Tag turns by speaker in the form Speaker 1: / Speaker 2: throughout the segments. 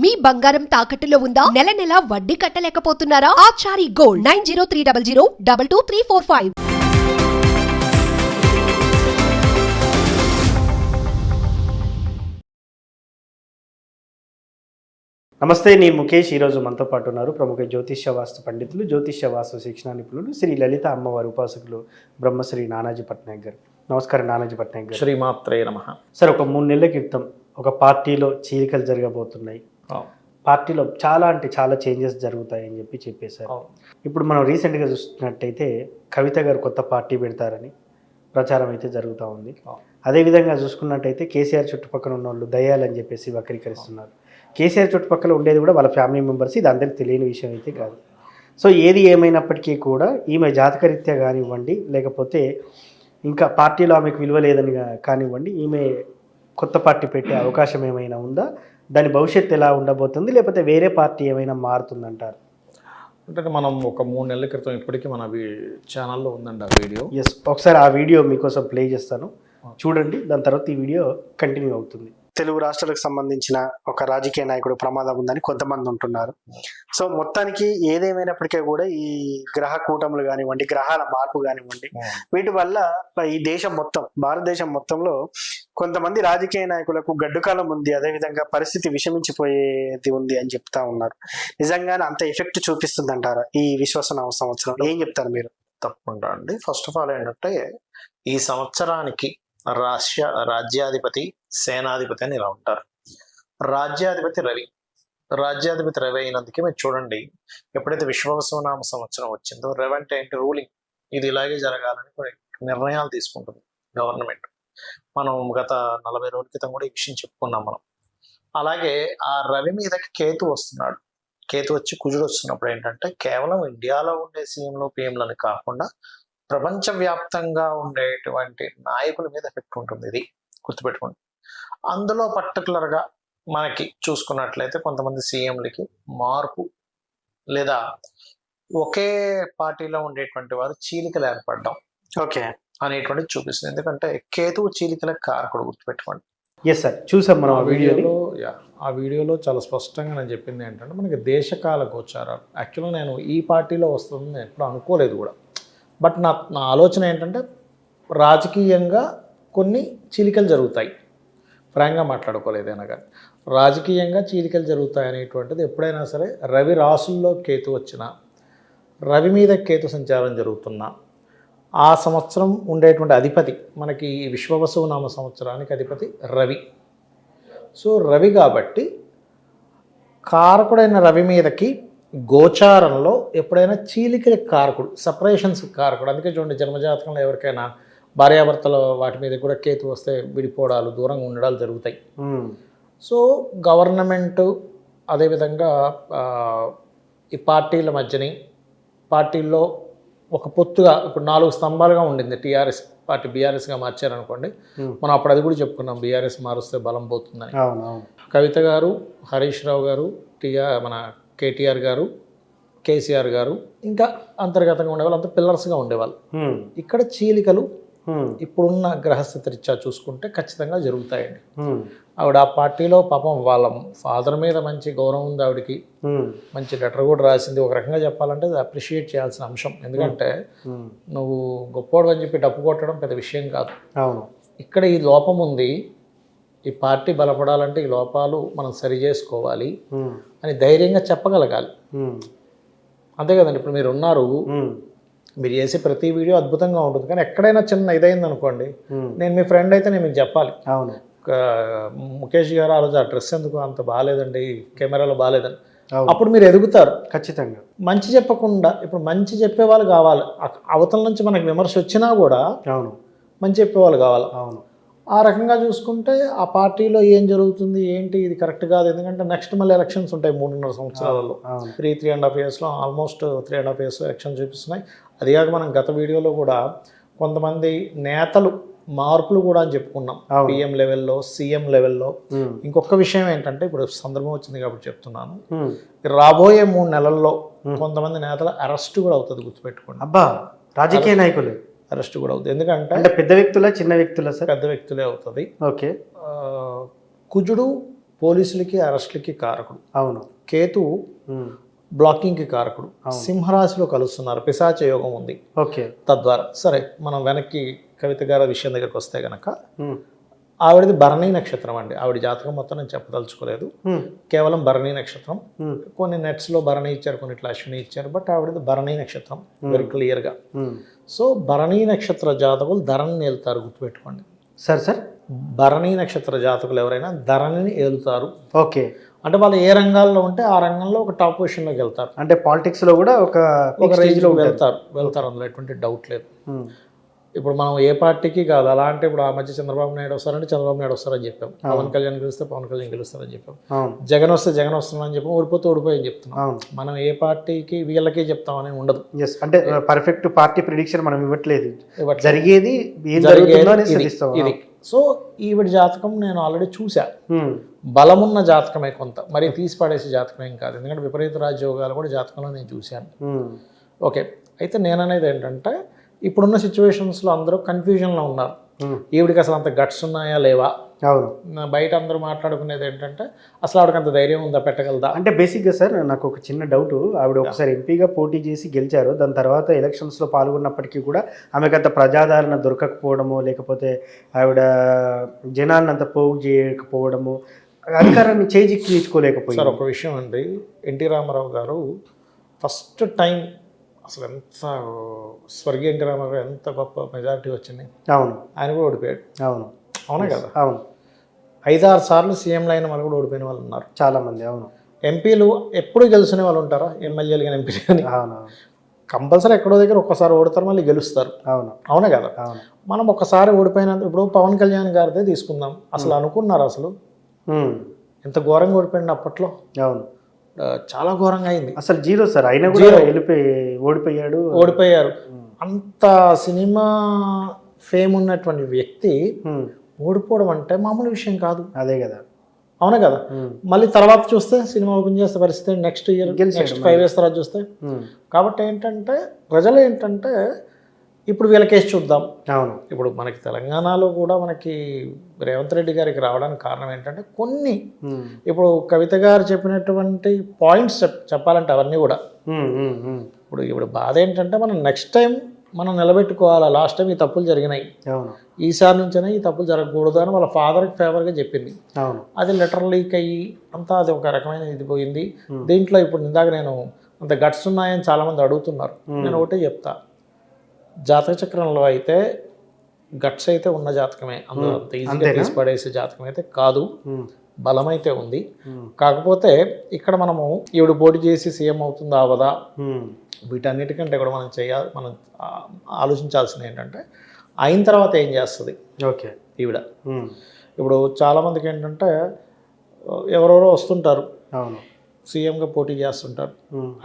Speaker 1: మీ బంగారం తాకట్టులో ఉందా? నెల నెల వడ్డీ కట్టలేకపోతున్నారా? Achari gold nine zero three double zero double two three four five.
Speaker 2: నమస్తే నేను ముఖేష్. ఈరోజు మనతో పాటు ఉన్నారు ప్రముఖ జ్యోతిష్య వాస్తు పండితులు జ్యోతిష్య వాస్తు శిక్షణ నిపుణులు శ్రీ లలిత అమ్మవారి ఉపాసకులు బ్రహ్మశ్రీ నానాజీ పట్నాయక్ గారు. నమస్కారం నానాజీ పట్నాయక్ గారు.
Speaker 3: శ్రీమాత్రే నమ.
Speaker 2: సార్ ఒక మూడు నెలల క్రితం ఒక పార్టీలో చీలికలు జరగబోతున్నాయి. పార్టీలో చాలా అంటే చాలా చేంజెస్ జరుగుతాయి అని చెప్పి చెప్పేశారు. ఇప్పుడు మనం రీసెంట్గా చూస్తున్నట్టయితే కవిత గారు కొత్త పార్టీ పెడతారని ప్రచారం అయితే జరుగుతూ ఉంది. అదేవిధంగా చూసుకున్నట్టయితే కేసీఆర్ చుట్టుపక్కల ఉన్న వాళ్ళు దయ్యాలని చెప్పేసి వక్రీకరిస్తున్నారు. కేసీఆర్ చుట్టుపక్కల ఉండేది కూడా వాళ్ళ ఫ్యామిలీ మెంబర్స్ ఇది అందరికి తెలియని విషయం అయితే కాదు. సో ఏది ఏమైనప్పటికీ కూడా ఈమె జాతకరీత్యా కానివ్వండి లేకపోతే ఇంకా పార్టీలో ఆమెకు విలువ లేదని కానివ్వండి ఈమె కొత్త పార్టీ పెట్టే అవకాశం ఏమైనా ఉందా? దాని భవిష్యత్తు ఎలా ఉండబోతుంది? లేకపోతే వేరే పార్టీ ఏమైనా మారుతుందంటారు?
Speaker 3: అంటే మనం ఒక మూడు నెలల క్రితం ఇప్పటికీ మన ఛానల్లో ఉందండి ఆ వీడియో.
Speaker 2: ఎస్ ఒకసారి ఆ వీడియో మీకోసం ప్లే చేస్తాను. చూడండి. దాని తర్వాత ఈ వీడియో కంటిన్యూ అవుతుంది. తెలుగు రాష్ట్రాలకు సంబంధించిన ఒక రాజకీయ నాయకుడు ప్రమాదం ఉందని కొంతమంది ఉంటున్నారు. సో మొత్తానికి ఏదేమైనప్పటికీ కూడా ఈ గ్రహ కూటములు కానివ్వండి గ్రహాల మార్పు కానివ్వండి వీటి వల్ల ఈ దేశం మొత్తం భారతదేశం మొత్తంలో కొంతమంది రాజకీయ నాయకులకు గడ్డుకాలం ఉంది అదేవిధంగా పరిస్థితి విషమించిపోయేది ఉంది అని చెప్తా ఉన్నారు. నిజంగానే అంత ఎఫెక్ట్ చూపిస్తుంది అంటారా ఈ విశ్వసనామ సంవత్సరం ఏం చెప్తారు మీరు?
Speaker 3: తప్పకుండా అండి. ఫస్ట్ ఆఫ్ ఆల్ ఏంటంటే ఈ సంవత్సరానికి రాష్ట్ర రాజ్యాధిపతి సేనాధిపతి అని ఇలా ఉంటారు. రాజ్యాధిపతి రవి. రాజ్యాధిపతి రవి అయినందుకే మీరు చూడండి ఎప్పుడైతే విశ్వవసవనామ సంవత్సరం వచ్చిందో రవి అంటే ఏంటి? రూలింగ్. ఇది ఇలాగే జరగాలని కొన్ని నిర్ణయాలు తీసుకుంటుంది గవర్నమెంట్. మనం గత నలభై రోజుల క్రితం కూడా ఈ విషయం చెప్పుకున్నాం మనం. అలాగే ఆ రవి మీదకి కేతు వస్తున్నాడు. కేతు వచ్చి కుజుడు వస్తున్నప్పుడు ఏంటంటే కేవలం ఇండియాలో ఉండే సీఎంలు పిఎంలను కాకుండా ప్రపంచవ్యాప్తంగా ఉండేటువంటి నాయకుల మీద ఎఫెక్ట్ ఉంటుంది ఇది గుర్తుపెట్టుకోండి. అందులో పర్టికులర్గా మనకి చూసుకున్నట్లయితే కొంతమంది సీఎంలకి మార్పు లేదా ఒకే పార్టీలో ఉండేటువంటి వారు చీలికలు ఏర్పడడం
Speaker 2: ఓకే.
Speaker 3: అనేటువంటిది చూపిస్తుంది. ఎందుకంటే కేతువు చీలికల కారకుడు గుర్తుపెట్టుకోండి.
Speaker 2: ఎస్ సార్ చూసాం మనం
Speaker 3: ఆ వీడియోలో యా ఆ వీడియోలో చాలా స్పష్టంగా నేను చెప్పింది ఏంటంటే మనకి దేశకాల గోచారాలు. యాక్చువల్గా నేను ఈ పార్టీలో వస్తుంది నేను ఎప్పుడు అనుకోలేదు కూడా. బట్ నా నా ఆలోచన ఏంటంటే రాజకీయంగా కొన్ని చీలికలు జరుగుతాయి. ఫ్రాంక్గా మాట్లాడుకోలేదు కానీ. రాజకీయంగా చీలికలు జరుగుతాయి అనేటువంటిది ఎప్పుడైనా సరే రవి రాసుల్లో కేతు వచ్చిన రవి మీద కేతు సంచారం జరుగుతున్నా ఆ సంవత్సరం ఉండేటువంటి అధిపతి మనకి ఈ నామ సంవత్సరానికి అధిపతి రవి. సో రవి కాబట్టి కారకుడైన రవి మీదకి గోచారంలో ఎప్పుడైనా చీలికల కారకుడు సపరేషన్స్ కారకుడు అందుకే చూడండి జన్మజాతకంలో ఎవరికైనా భార్యాభర్తల వాటి మీద కూడా కేతు వస్తే విడిపోవడాలు దూరంగా ఉండడాలు జరుగుతాయి
Speaker 2: మ్మ్.
Speaker 3: సో గవర్నమెంట్ అదేవిధంగా ఈ పార్టీల మధ్యని పార్టీల్లో ఒక పొత్తుగా ఇప్పుడు నాలుగు స్తంభాలుగా ఉండింది టీఆర్ఎస్ పార్టీ బీఆర్ఎస్గా మార్చారనుకోండి
Speaker 2: Hmm.
Speaker 3: మనం అప్పుడు అది కూడా చెప్పుకున్నాం బీఆర్ఎస్ మారుస్తే బలం పోతుందని కవిత గారు హరీష్ రావు గారు టీఆర్ మన కేటీఆర్ గారు కేసీఆర్ గారు ఇంకా అంతర్గతంగా ఉండేవాళ్ళు అంత పిల్లర్స్గా ఉండేవాళ్ళు. ఇక్కడ చీలికలు. ఇప్పుడున్న గ్రహస్థితి రీత్యా చూసుకుంటే ఖచ్చితంగా జరుగుతాయండి. ఆవిడ ఆ పార్టీలో పాపం వాళ్ళ ఫాదర్ మీద మంచి గౌరవం ఉంది ఆవిడకి. మంచి లెటర్ కూడా రాసింది ఒక రకంగా చెప్పాలంటే అది అప్రిషియేట్ చేయాల్సిన అంశం ఎందుకంటే. నువ్వు గొప్పోడు అని చెప్పి డప్పు కొట్టడం పెద్ద విషయం కాదు
Speaker 2: అవును
Speaker 3: ఇక్కడ ఈ లోపం ఉంది ఈ పార్టీ బలపడాలంటే ఈ లోపాలు మనం సరి చేసుకోవాలి. అని ధైర్యంగా చెప్పగలగాలి. అంతే కదండి ఇప్పుడు మీరు ఉన్నారు. మీరు చేసే ప్రతి వీడియో అద్భుతంగా ఉంటుంది. కానీ ఎక్కడైనా చిన్న ఇదైంది అనుకోండి. నేను మీ ఫ్రెండ్ అయితే నేను మీకు చెప్పాలి.
Speaker 2: అవును.
Speaker 3: ముఖేష్ గారు ఆ రోజు ఆ డ్రెస్ ఎందుకు అంత బాగాలేదండి కెమెరాలో బాగాలేదని.
Speaker 2: అవును.
Speaker 3: అప్పుడు మీరు ఎదుగుతారు.
Speaker 2: ఖచ్చితంగా.
Speaker 3: మంచి చెప్పకుండా ఇప్పుడు మంచి చెప్పేవాళ్ళు కావాలి. అవతల నుంచి మనకి విమర్శ వచ్చినా కూడా
Speaker 2: అవును.
Speaker 3: మంచి చెప్పేవాళ్ళు కావాలి.
Speaker 2: అవును.
Speaker 3: ఆ రకంగా చూసుకుంటే ఆ పార్టీలో ఏం జరుగుతుంది ఏంటి ఇది కరెక్ట్ కాదు. ఎందుకంటే నెక్స్ట్ మళ్ళీ ఎలక్షన్స్ ఉంటాయి మూడున్నర సంవత్సరాలలో. త్రీ త్రీ అండ్ హాఫ్ ఇయర్స్లో almost three and half years election చూపిస్తున్నాయి. అది కాక మనం గత వీడియోలో కూడా కొంతమంది నేతలు మార్పులు కూడా అని చెప్పుకున్నాం. పిఎం లెవెల్లో సీఎం లెవెల్లో. ఇంకొక విషయం ఏంటంటే ఇప్పుడు సందర్భం వచ్చింది కాబట్టి చెప్తున్నాను. రాబోయే మూడు నెలల్లో కొంతమంది నేతల అరెస్ట్ కూడా అవుతుంది గుర్తుపెట్టుకోండి.
Speaker 2: అబ్బా రాజకీయ నాయకులు.
Speaker 3: అరెస్ట్ కూడా అవుతుంది. ఎందుకంటే
Speaker 2: అంటే పెద్ద వ్యక్తుల చిన్న వ్యక్తుల సార్?
Speaker 3: పెద్ద వ్యక్తులే అవుతుంది.
Speaker 2: ఓకే.
Speaker 3: కుజుడు పోలీసులకి అరెస్టులకి కారకుడు.
Speaker 2: అవును.
Speaker 3: కేతు. బ్లాకింగ్కి కారకుడు. సింహరాశిలో కలుస్తున్నారు. పిశాచ యోగం ఉంది.
Speaker 2: ఓకే.
Speaker 3: తద్వారా సరే మనం వెనక్కి కవిత గారి విషయం దగ్గరికి వస్తే గనక. ఆవిడది భరణి నక్షత్రం అండి. ఆవిడ జాతకం మొత్తం నేను చెప్పదలుచుకోలేదు. కేవలం భరణి నక్షత్రం. కొన్ని నెట్స్లో భరణి ఇచ్చారు కొన్ని ఇట్లా అశ్విని ఇచ్చారు బట్ ఆవిడది భరణి నక్షత్రం వెరీ క్లియర్గా. సో భరణి నక్షత్ర జాతకులు ధరణిని ఏలుతారు గుర్తుపెట్టుకోండి.
Speaker 2: Sir sir?
Speaker 3: భరణి నక్షత్ర జాతకులు ఎవరైనా ధరణిని ఏలుతారు.
Speaker 2: ఓకే.
Speaker 3: అంటే వాళ్ళు ఏ రంగాల్లో ఉంటే ఆ రంగంలో ఒక టాప్ పొజిషన్లోకి వెళ్తారు.
Speaker 2: అంటే పాలిటిక్స్లో కూడా ఒక రేంజ్
Speaker 3: రేంజ్లో
Speaker 2: లో
Speaker 3: వెళ్తారు. వెళ్తారు అందులో ఎటువంటి డౌట్ లేదు. ఇప్పుడు మనం ఏ పార్టీకి కాదు అలా అంటే ఇప్పుడు ఆ మధ్య చంద్రబాబు నాయుడు వస్తారంటే చంద్రబాబు నాయుడు వస్తారని చెప్పాం. పవన్ కళ్యాణ్ గెలిస్తే పవన్ కళ్యాణ్ గెలుస్తారని చెప్పాం. జగన్ వస్తే జగన్ వస్తున్నారని చెప్పాం. ఓడిపోతే ఓడిపోయని చెప్తున్నాం. మనం ఏ పార్టీకి వీళ్ళకే చెప్తామని ఉండదు.
Speaker 2: ఎస్ అంటే పర్ఫెక్ట్ పార్టీ ప్రిడిక్షన్ మనం ఇవ్వట్లేదు. జరిగేది
Speaker 3: ఇది, సో ఈవిడ జాతకం నేను ఆల్రెడీ చూసా
Speaker 2: ఉమ్.
Speaker 3: బలమున్న జాతకమే కొంత. మరి తీసి పడేసే జాతకం ఏం కాదు. ఎందుకంటే విపరీత రాజయోగాలు కూడా జాతకంలో నేను చూశాను. ఓకే అయితే నేననేది ఏంటంటే ఇప్పుడున్న సిచ్యువేషన్స్లో అందరూ కన్ఫ్యూజన్లో ఉన్నారు. ఈవిడికి అసలు అంత గట్స్ ఉన్నాయా లేవా?
Speaker 2: అవును.
Speaker 3: బయట అందరూ మాట్లాడుకునేది ఏంటంటే అసలు ఆవిడకి అంత ధైర్యం ఉందా పెట్టగలదా?
Speaker 2: అంటే బేసిక్గా సార్ నాకు ఒక చిన్న డౌట్ ఆవిడ ఒకసారి ఎంపీగా పోటీ చేసి గెలిచారు. దాని తర్వాత ఎలక్షన్స్లో పాల్గొన్నప్పటికీ కూడా ఆమెకు అంత ప్రజాదరణ దొరకకపోవడము లేకపోతే ఆవిడ జనాలను అంత పోగు చేయకపోవడము అధికారాన్ని
Speaker 3: సార్
Speaker 2: చేజిక్కించుకోలేకపోయింది
Speaker 3: ఒక విషయం అండి. ఎన్టీ రామారావు గారు ఫస్ట్ టైం అసలు ఎంత స్వర్గీయ ఎంత గొప్ప మెజారిటీ వచ్చింది.
Speaker 2: అవును.
Speaker 3: ఆయన కూడా ఓడిపోయాడు.
Speaker 2: అవును.
Speaker 3: అవునా కదా?
Speaker 2: అవును.
Speaker 3: ఐదారు సార్లు సీఎంలు అయిన వాళ్ళు కూడా ఓడిపోయిన వాళ్ళు ఉన్నారు.
Speaker 2: చాలా మంది అవును.
Speaker 3: ఎంపీలు ఎప్పుడు గెలిచిన వాళ్ళు ఉంటారా? ఎమ్మెల్యేలు కానీ ఎంపీలు కానీ?
Speaker 2: అవును
Speaker 3: కంపల్సరీ ఎక్కడో దగ్గర ఒక్కసారి ఓడతారు మళ్ళీ గెలుస్తారు.
Speaker 2: అవును.
Speaker 3: అవునా కదా?
Speaker 2: అవును.
Speaker 3: మనం ఒకసారి ఓడిపోయిన ఇప్పుడు పవన్ కళ్యాణ్ గారిదే తీసుకుందాం. అసలు అనుకున్నారు అసలు. ఎంత ఘోరంగా ఓడిపోయింది అప్పట్లో?
Speaker 2: అవును.
Speaker 3: చాలా ఘోరంగా అయింది.
Speaker 2: అసలు జీరో సార్ అయినా కూడా. వెళ్ళిపోయి ఓడిపోయాడు.
Speaker 3: ఓడిపోయారు. అంత సినిమా ఫేమ్ ఉన్నటువంటి వ్యక్తి. ఓడిపోవడం అంటే మామూలు విషయం కాదు.
Speaker 2: అదే కదా.
Speaker 3: అవునా కదా. మళ్ళీ తర్వాత చూస్తే సినిమా ఓపెన్ చేస్తే పరిస్థితి next year next five years తర్వాత చూస్తే. కాబట్టి ఏంటంటే ప్రజలు ఏంటంటే ఇప్పుడు వీళ్ళకేసి చూద్దాం.
Speaker 2: అవును.
Speaker 3: ఇప్పుడు మనకి తెలంగాణలో కూడా మనకి రేవంత్ రెడ్డి గారికి రావడానికి కారణం ఏంటంటే కొన్ని. ఇప్పుడు కవిత గారు చెప్పినటువంటి పాయింట్స్ చెప్ చెప్పాలంటే అవన్నీ కూడా. ఇప్పుడు ఇప్పుడు బాధ ఏంటంటే మనం నెక్స్ట్ టైం మనం నిలబెట్టుకోవాలా? లాస్ట్ టైం ఈ తప్పులు జరిగినాయి. ఈసారి నుంచైనా ఈ తప్పులు జరగకూడదు అని వాళ్ళ ఫాదర్కి ఫేవర్గా చెప్పింది. అది లెటర్ లీక్ అయ్యి అంతా అది ఒక రకమైన ఇది పోయింది. దీంట్లో ఇప్పుడు ఇందాక నేను అంత గట్స్ ఉన్నాయని చాలామంది అడుగుతున్నారు. నేను ఒకటే చెప్తా. జాతక చక్రంలో అయితే గట్స్ అయితే ఉన్న జాతకమే. అంత అంత ఈజీగా తీసి పడేసే జాతకం అయితే కాదు.
Speaker 2: ఉమ్.
Speaker 3: బలం అయితే ఉంది. కాకపోతే ఇక్కడ మనము ఈవిడ పోటీ చేసి సీఎం అవుతుందా అవదా. వీటన్నిటికంటే కూడా మనం చేయాలి మనం ఆలోచించాల్సింది ఏంటంటే అయిన తర్వాత ఏం చేస్తుంది
Speaker 2: ఓకే.
Speaker 3: ఈవిడ. ఇప్పుడు చాలామందికి ఏంటంటే ఎవరెవరో వస్తుంటారు.
Speaker 2: అవును.
Speaker 3: సీఎంగా పోటీ చేస్తుంటారు.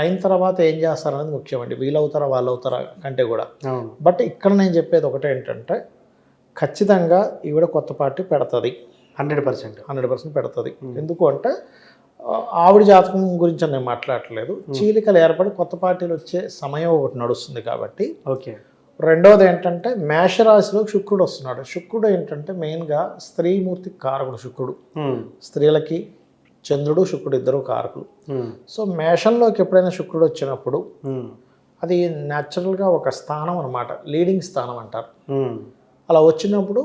Speaker 3: అయిన తర్వాత ఏం చేస్తారు అనేది ముఖ్యమండి. వీళ్ళు అవుతారా వాళ్ళు అవుతారా కంటే కూడా. బట్ ఇక్కడ నేను చెప్పేది ఒకటే ఏంటంటే ఖచ్చితంగా ఈవిడ కొత్త పార్టీ పెడుతుంది.
Speaker 2: Hundred percent.
Speaker 3: హండ్రెడ్ పర్సెంట్ పెడుతుంది. ఎందుకు అంటే ఆవిడ జాతకం గురించి నేను మాట్లాడట్లేదు. చీలికలు ఏర్పడి కొత్త పార్టీలు వచ్చే సమయం ఒకటి నడుస్తుంది కాబట్టి.
Speaker 2: ఓకే.
Speaker 3: రెండవది ఏంటంటే మేషరాశిలో శుక్రుడు వస్తున్నాడు. శుక్రుడు ఏంటంటే మెయిన్గా స్త్రీమూర్తి కారకుడు శుక్రుడు. స్త్రీలకి చంద్రుడు శుక్రుడు ఇద్దరు కారకులు. సో మేషంలోకి ఎప్పుడైనా శుక్రుడు వచ్చినప్పుడు. అది న్యాచురల్గా ఒక స్థానం అనమాట లీడింగ్ స్థానం అంటారు. అలా వచ్చినప్పుడు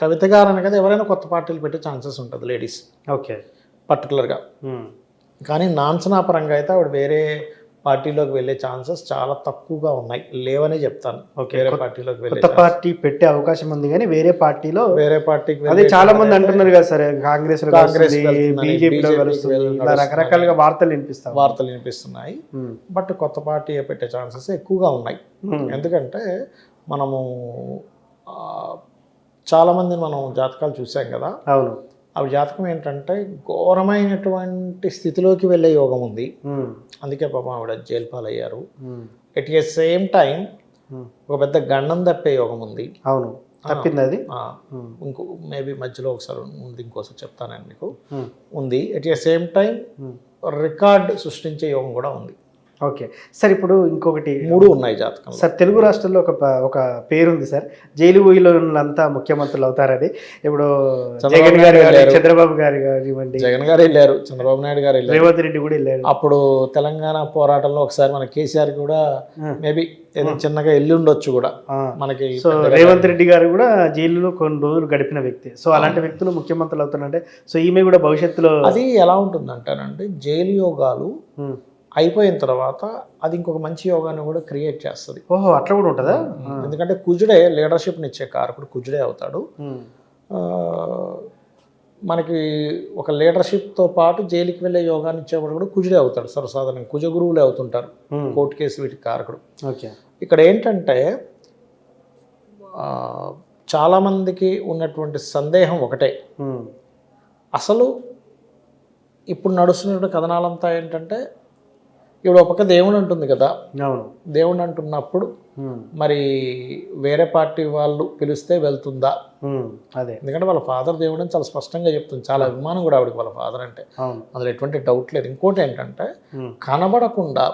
Speaker 3: కవిత గారు అనే కదా ఎవరైనా కొత్త పార్టీలు పెట్టే ఛాన్సెస్ ఉంటుంది లేడీస్
Speaker 2: ఓకే
Speaker 3: పర్టికులర్గా. కానీ నాంచనా పరంగా అయితే ఆవిడ వేరే పార్టీలోకి వెళ్ళే ఛాన్సెస్ చాలా తక్కువగా ఉన్నాయి. లేవనే చెప్తాను. వేరే పార్టీలోకి వెళ్ళే
Speaker 2: కొత్త పార్టీ పెట్టే అవకాశం ఉంది కానీ వేరే పార్టీలో
Speaker 3: వేరే పార్టీకి
Speaker 2: అదే చాలా మంది అంటున్నారు కదా సరే కాంగ్రెస్ బీజేపీలో ఇలా రకరకాలుగా వార్తలు వినిపిస్తాం
Speaker 3: వార్తలు వినిపిస్తున్నాయి. బట్ కొత్త పార్టీ పెట్టే ఛాన్సెస్ ఎక్కువగా ఉన్నాయి. ఎందుకంటే మనము ఆ, చాలామంది మనం జాతకాలు చూసాం కదా.
Speaker 2: అవును.
Speaker 3: అవి జాతకం ఏంటంటే ఘోరమైనటువంటి స్థితిలోకి వెళ్ళే యోగం ఉంది. అందుకే పాపం ఆవిడ జైలు పాలయ్యారు. At a same time. ఒక పెద్ద గండం తప్పే యోగం ఉంది
Speaker 2: అవును తప్పింది అది.
Speaker 3: ఇంకో మేబీ మధ్యలో ఒకసారి ఉంది ఇంకోసారి చెప్తాను నేను మీకు. ఉంది at a same time. Record సృష్టించే యోగం కూడా ఉంది
Speaker 2: ఓకే. సార్ ఇప్పుడు ఇంకొకటి.
Speaker 3: మూడు ఉన్నాయి జాతకంలో.
Speaker 2: సార్ తెలుగు రాష్ట్రాల్లో ఒక ఒక పేరుంది సార్. జైలు ఊయిలో ఉన్నంతా ముఖ్యమంత్రులు అవుతారని ఇప్పుడు జగన్ గారు. చంద్రబాబు గారు కానివ్వండి.
Speaker 3: జగన్ గారు వెళ్ళారు. చంద్రబాబు నాయుడు గారు వెళ్ళారు.
Speaker 2: రేవంత్ రెడ్డి కూడా వెళ్ళారు.
Speaker 3: అప్పుడు తెలంగాణ పోరాటంలో ఒకసారి మన కేసీఆర్ కూడా. మేబీ ఏదో చిన్నగా వెళ్ళి ఉండొచ్చు కూడా. మనకి
Speaker 2: సో రేవంత్ రెడ్డి గారు కూడా జైలులో కొన్ని రోజులు గడిపిన వ్యక్తి. సో అలాంటి వ్యక్తులు ముఖ్యమంత్రులు అవుతారంటే సో ఈమె కూడా భవిష్యత్తులో
Speaker 3: అది ఎలా ఉంటుందంటానంటే జైలు యోగాలు. అయిపోయిన తర్వాత అది ఇంకొక మంచి యోగాన్ని కూడా క్రియేట్ చేస్తుంది.
Speaker 2: ఓహో అట్లా కూడా ఉంటుందా?
Speaker 3: ఎందుకంటే కుజుడే లీడర్షిప్ని ఇచ్చే కారకుడు కుజుడే అవుతాడు. మనకి ఒక లీడర్షిప్తో పాటు జైలుకి వెళ్ళే యోగాన్ని ఇచ్చేవాడు కూడా కుజుడే అవుతాడు. సర్వసాధారణంగా కుజ గురువులే అవుతుంటారు. కోర్టు కేసు వీటికి కారకుడు.
Speaker 2: ఓకే.
Speaker 3: ఇక్కడ ఏంటంటే చాలామందికి ఉన్నటువంటి సందేహం ఒకటే. అసలు ఇప్పుడు నడుస్తున్న కథనాలంతా ఏంటంటే ఇప్పుడు ఒక దేవుడు అంటుంది కదా.
Speaker 2: అవును.
Speaker 3: దేవుడు అంటున్నప్పుడు. మరి వేరే పార్టీ వాళ్ళు పిలిస్తే వెళ్తుందా.
Speaker 2: అదే.
Speaker 3: ఎందుకంటే వాళ్ళ ఫాదర్ దేవుడు అని చాలా స్పష్టంగా చెప్తుంది. చాలా అభిమానం కూడా ఆవిడకి వాళ్ళ ఫాదర్ అంటే. అందులో ఎటువంటి డౌట్ లేదు. ఇంకోటి ఏంటంటే. కనబడకుండా.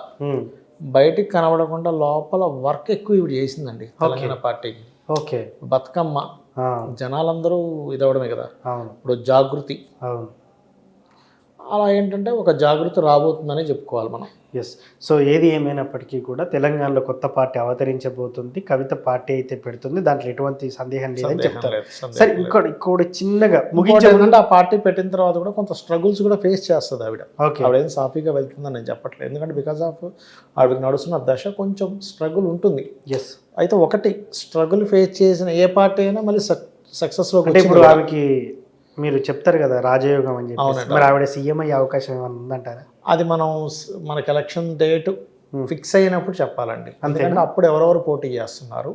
Speaker 3: బయటికి కనబడకుండా లోపల వర్క్ ఎక్కువ ఇవి చేసిందండి తెలంగాణ పార్టీకి.
Speaker 2: ఓకే.
Speaker 3: బతుకమ్మ. జనాలందరూ ఇదవడమే కదా. ఇప్పుడు జాగృతి.
Speaker 2: అవును.
Speaker 3: అలా ఏంటంటే ఒక జాగృతి రాబోతుందని చెప్పుకోవాలి మనం.
Speaker 2: ఎస్ సో ఏది ఏమైనప్పటికీ కూడా తెలంగాణలో కొత్త పార్టీ అవతరించబోతుంది. కవిత పార్టీ అయితే పెడుతుంది. దాంట్లో ఎటువంటి సందేహం లేదని చెప్తారు. సరే. ఇంకోటి ఇంకోటి చిన్నగా
Speaker 3: ఇంకోటి
Speaker 2: ముగించే ముందు-
Speaker 3: ఏంటంటే ఆ పార్టీ పెట్టిన తర్వాత కూడా కొంత స్ట్రగుల్స్ కూడా ఫేస్ చేస్తుంది ఆవిడ.
Speaker 2: ఓకే
Speaker 3: ఆవిడ ఏం సాఫీగా వెళ్తుందని నేను చెప్పట్లేదు. ఎందుకంటే బికాస్ ఆఫ్ ఆవిడకి నడుస్తున్న దశ కొంచెం స్ట్రగుల్ ఉంటుంది.
Speaker 2: ఎస్
Speaker 3: అయితే ఒకటి స్ట్రగుల్ ఫేస్ చేసిన ఏ పార్టీ అయినా మళ్ళీ సక్సెస్లో
Speaker 2: ఇప్పుడు ఆమెకి మీరు చెప్తారు కదా రాజయోగం అని చెప్పి. మరి ఆవిడ సీఎం అయ్యే అవకాశం ఏమైనా ఉందంటారా?
Speaker 3: అది మనం మనకి ఎలక్షన్ డేట్. ఫిక్స్ అయినప్పుడు చెప్పాలండి. ఎందుకంటే అప్పుడు ఎవరెవరు పోటీ చేస్తున్నారు.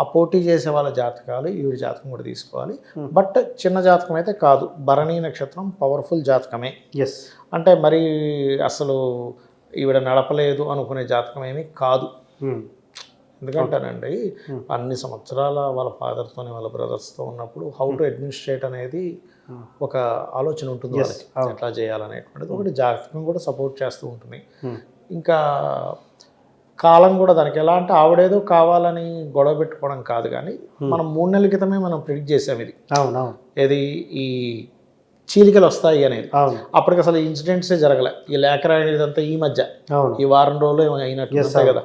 Speaker 3: ఆ పోటీ చేసే వాళ్ళ జాతకాలు ఈవిడ జాతకం కూడా తీసుకోవాలి. బట్ చిన్న జాతకం అయితే కాదు భరణీ నక్షత్రం పవర్ఫుల్ జాతకమే.
Speaker 2: ఎస్
Speaker 3: అంటే మరి అసలు ఈవిడ నడపలేదు అనుకునే జాతకం ఏమీ కాదు. ఎందుకంటానండి అన్ని సంవత్సరాల వాళ్ళ ఫాదర్తోనే వాళ్ళ బ్రదర్స్తో ఉన్నప్పుడు హౌ టు అడ్మినిస్ట్రేట్ అనేది ఒక ఆలోచన ఉంటుంది వాళ్ళకి. ఎట్లా చేయాలనేటువంటిది. ఒకటి జాతకం కూడా సపోర్ట్ చేస్తూ ఉంటుంది.
Speaker 2: Hmm.
Speaker 3: ఇంకా కాలం కూడా దానికి ఎలా అంటే ఆవిడేదో కావాలని గొడవ పెట్టుకోవడం కాదు కానీ మనం మూడు నెలల క్రితమే మనం ప్రిడిక్ట్ చేసాం ఇది. ఏది? ఈ చీలికలు వస్తాయి అనేది. అప్పటికి అసలు ఇన్సిడెంట్సే జరగలే. ఈ లేఖ రాయనిదంతా ఈ మధ్య. ఈ వారం రోజులు అయినట్టు కదా.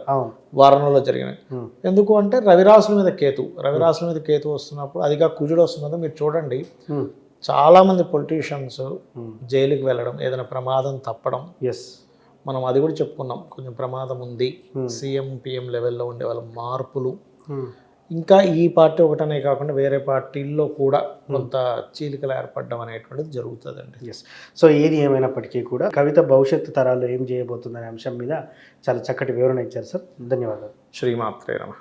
Speaker 3: వారం రోజుల్లో జరిగినాయి
Speaker 2: Hmm.
Speaker 3: ఎందుకు అంటే రవిరాసుల మీద కేతు. రవిరాసుల మీద కేతు వస్తున్నప్పుడు అదిగా కుజుడు వస్తున్నదో. మీరు చూడండి. చాలామంది పొలిటీషియన్స్. జైలుకి వెళ్ళడం ఏదైనా ప్రమాదం తప్పడం.
Speaker 2: ఎస్
Speaker 3: మనం అది కూడా చెప్పుకున్నాం కొంచెం ప్రమాదం ఉంది. సీఎం పిఎం లెవెల్లో ఉండే వాళ్ళ మార్పులు. ఇంకా ఈ పార్టీ ఒకటనే కాకుండా వేరే పార్టీల్లో కూడా కొంత చీలికలు ఏర్పడడం అనేటువంటిది జరుగుతుందండి.
Speaker 2: ఎస్ సో ఏది ఏమైనప్పటికీ కూడా కవిత భవిష్యత్తు తరాల్లో ఏం చేయబోతుందనే అంశం మీద చాలా చక్కటి వివరణ ఇచ్చారు సార్ ధన్యవాదాలు.
Speaker 3: శ్రీమాత్రే నమ.